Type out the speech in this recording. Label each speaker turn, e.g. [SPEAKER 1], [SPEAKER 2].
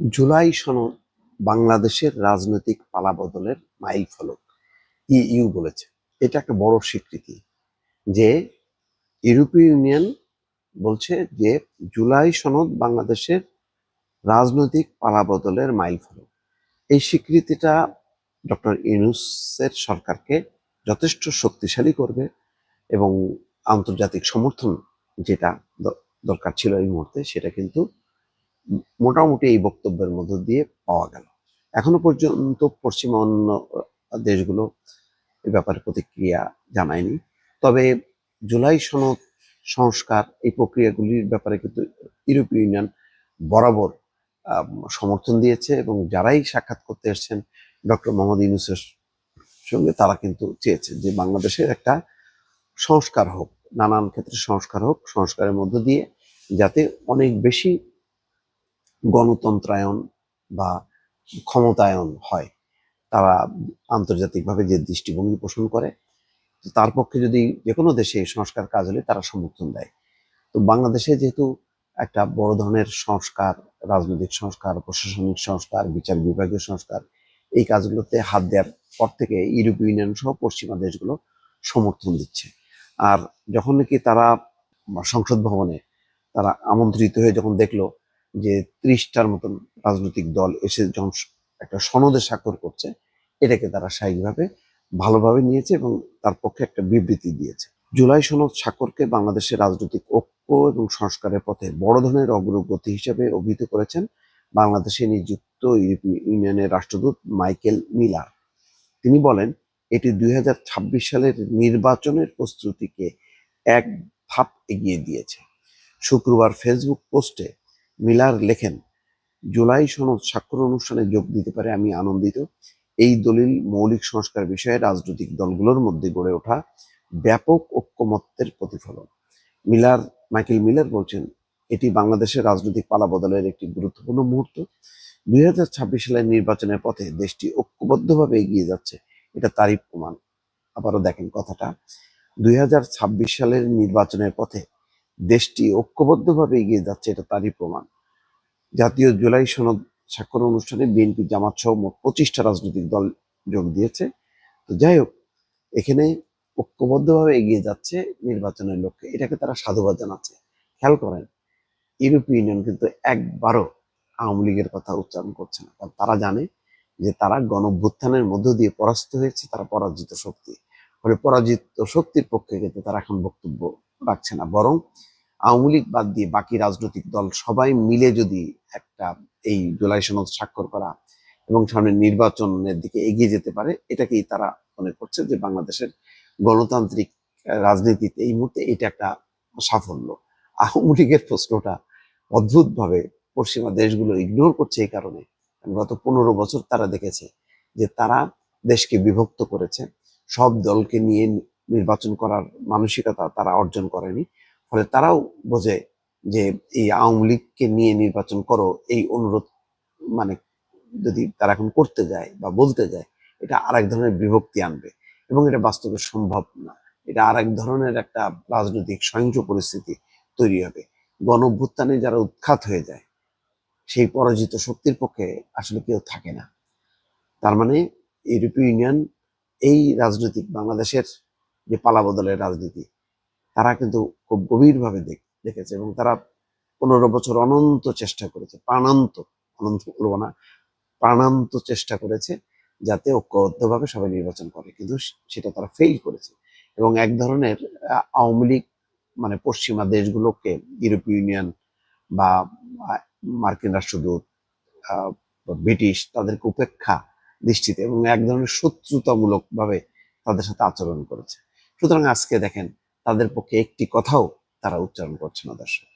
[SPEAKER 1] জুলাই সনদ বাংলাদেশের রাজনৈতিক পালাবদলের মাইল ফলক। ইইউ বলেছে, এটা একটা বড় স্বীকৃতি যে ইউরোপীয় ইউনিয়ন বলছে যে জুলাই সনদ বাংলাদেশের রাজনৈতিক পালাবদলের মাইল ফলক। এই স্বীকৃতিটা ডক্টর ইউনুসের সরকারকে যথেষ্ট শক্তিশালী করবে এবং আন্তর্জাতিক সমর্থন যেটা দরকার ছিল এই মুহূর্তে সেটা কিন্তু মোটামুটি এই বক্তব্যের মধ্য দিয়ে পাওয়া গেল। এখনও পর্যন্ত পশ্চিমা অন্য দেশগুলো এ ব্যাপারে প্রতিক্রিয়া জানায়নি। তবে জুলাই সনদ সংস্কার এই প্রক্রিয়াগুলির ব্যাপারে কিন্তু ইউরোপীয় ইউনিয়ন বরাবর সমর্থন দিয়েছে এবং যারাই সাক্ষাৎ করতে এসেছেন ডক্টর মোহাম্মদ ইউনুসের সঙ্গে তারা কিন্তু চেয়েছে যে বাংলাদেশের একটা সংস্কার হোক, নানান ক্ষেত্রে সংস্কার হোক, সংস্কারের মধ্য দিয়ে যাতে অনেক বেশি গণতন্ত্রায়ন বা ক্ষমতায়ন হয়, তারা আন্তর্জাতিকভাবে যে দৃষ্টিভঙ্গি পোষণ করে তার পক্ষে যদি যে কোনো দেশে সংস্কার কাজ হলে তারা সমর্থন দেয়। তো বাংলাদেশে যেহেতু একটা বড় ধরনের সংস্কার, রাজনৈতিক সংস্কার, প্রশাসনিক সংস্কার, বিচার বিভাগীয় সংস্কার, এই কাজগুলোতে হাত দেওয়ার পর থেকে ইউরোপীয় ইউনিয়ন সহ পশ্চিমা দেশগুলো সমর্থন দিচ্ছে। আর যখন নাকি তারা সংসদ ভবনে তারা আমন্ত্রিত হয়ে যখন দেখল যে ত্রিশটার মতন রাজনৈতিক দল এসে যখন একটা সনদে স্বাক্ষর করছে, এটাকে তারা স্বাভাবিকভাবে ভালোভাবে নিয়েছে এবং তার পক্ষে একটা বিবৃতি দিয়েছে। জুলাই সনদ স্বাক্ষরকে বাংলাদেশের রাজনৈতিক ঐক্য এবং সংস্কারের পথে বড় ধরনের অগ্রগতি হিসেবে অভিহিত করেছেন বাংলাদেশে নিযুক্ত ইউরোপীয় ইউনিয়নের রাষ্ট্রদূত মাইকেল মিলার। তিনি বলেন, এটি দুই হাজার ছাব্বিশ সালের নির্বাচনের প্রস্তুতিকে এক ধাপ এগিয়ে দিয়েছে। শুক্রবার ফেসবুক পোস্টে মিলার লেখেন, জুলাই সনদ স্বাক্ষর অনুষ্ঠানে যোগ দিতে পারে আমি আনন্দিত। এই দলিল মৌলিক সংস্কার বিষয়ে রাজনৈতিক দলগুলোর মধ্যে গড়ে ওঠা ব্যাপক ঐক্যমত্যের প্রতিফলন। মিলার, মাইকেল মিলার বলছেন, এটি বাংলাদেশের রাজনৈতিক পালাবদলের একটি গুরুত্বপূর্ণ মুহূর্ত। দুই হাজার ছাব্বিশ সালের নির্বাচনের পথে দেশটি ঐক্যবদ্ধভাবে এগিয়ে যাচ্ছে, এটা তারই প্রমাণ। আবারও দেখেন কথাটা, দুই হাজার ছাব্বিশ সালের নির্বাচনের পথে দেশটি ঐক্যবদ্ধভাবে এগিয়ে যাচ্ছে, এটা তারই প্রমাণ। জাতীয় জুলাই সনদ স্বাক্ষর অনুষ্ঠানে বিএনপি জামাত সহ মোট পঁচিশটা রাজনৈতিক দল যোগ দিয়েছে। তো যাই হোক, এখানে ঐক্যবদ্ধভাবে এগিয়ে যাচ্ছে নির্বাচনের লক্ষ্যে। এটাকে তারা সাধুবাদ জানাচ্ছে। খেয়াল করেন, ইউরোপীয় ইউনিয়ন কিন্তু একবারও আওয়ামী লীগের কথা উচ্চারণ করছে না। কারণ তারা জানে যে তারা গণভ্যুত্থানের মধ্য দিয়ে পরাস্ত হয়েছে, তারা পরাজিত শক্তি। ফলে পরাজিত শক্তির পক্ষে কিন্তু তারা এখন বক্তব্য রাখছে না। বরং আওয়ামী লীগ বাদ দিয়ে বাকি রাজনৈতিক দল সবাই মিলে যদি একটা এই জুলাই সনদ স্বাক্ষর করা এবং সামনে নির্বাচনের দিকে এগিয়ে যেতে পারে, এটাকেই তারা মনে করছে যে বাংলাদেশের গণতান্ত্রিক রাজনীতিতে এই মুহূর্তে এটা একটা সাফল্য। আওয়ামী লীগের প্রশ্নটা অদ্ভুতভাবে পশ্চিমা দেশগুলো ইগনোর করছে এই কারণে গত পনেরো বছর তারা দেখেছে যে তারা দেশকে বিভক্ত করেছে। সব দলকে নিয়ে নির্বাচন করার মানসিকতা তারা অর্জন করেনি। ফলে তারাও বোঝে যে এই আওয়ামী লীগকে নিয়ে নির্বাচন করো, এই অনুরোধ মানে যদি তারা এখন করতে যায় বা বলতে যায়, এটা আরেক ধরনের বিভক্তি আনবে। এবং এটা বাস্তবে সম্ভব না। এটা আরেক ধরনের একটা রাজনৈতিক সহিংস পরিস্থিতি তৈরি হবে। গণ অভ্যুত্থানে যারা উৎখাত হয়ে যায়, সেই পরাজিত শক্তির পক্ষে আসলে কেউ থাকে না। তার মানে ইউরোপীয় ইউনিয়ন এই রাজনৈতিক বাংলাদেশের যে পালাবদলের রাজনীতি তারা কিন্তু খুব গভীরভাবে দেখ, দেখেছে এবং তারা পনেরো বছর অনন্ত চেষ্টা করেছে, প্রাণান্ত, অনন্ত বলব না, প্রাণান্ত চেষ্টা করেছে যাতে ঐক্যবদ্ধভাবে সবাই নির্বাচন করে। কিন্তু সেটা তারা ফেল করেছে এবং এক ধরনের আওয়ামী লীগ মানে পশ্চিমা দেশগুলোকে, ইউরোপীয় ইউনিয়ন বা মার্কিন রাষ্ট্রদূত ব্রিটিশ তাদেরকে উপেক্ষা দৃষ্টিতে এবং এক ধরনের শত্রুতামূলকভাবে তাদের সাথে আচরণ করেছে। সুতরাং আজকে দেখেন তাদের পক্ষে একটি কথাও তারা উচ্চারণ করছে না দর্শক।